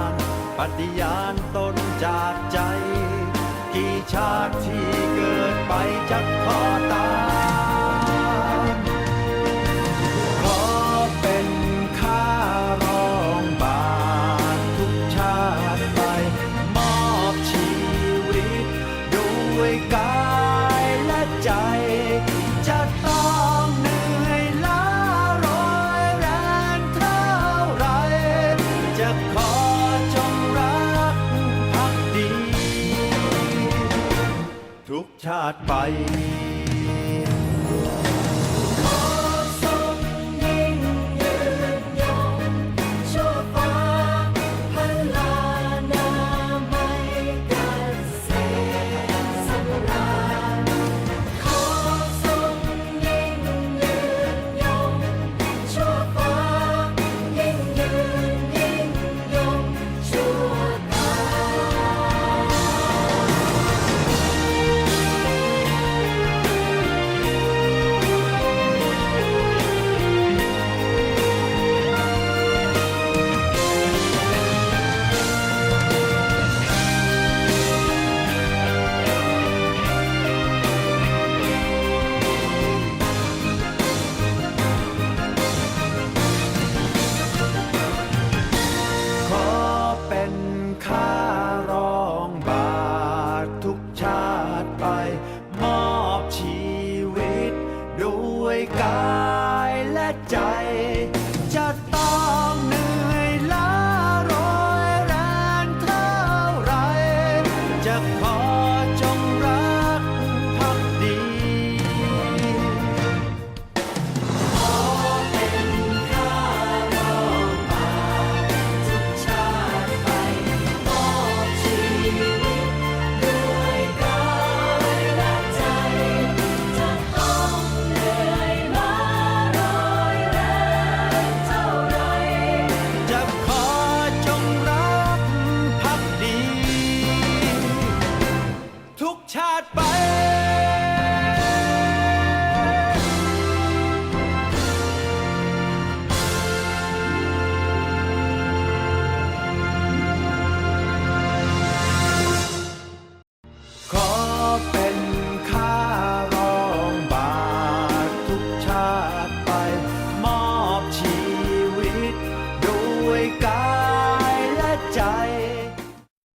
ฏิญาณตนจากใจ กี่ชาติที่เกิดไปจะขอตา ทุกชาติไป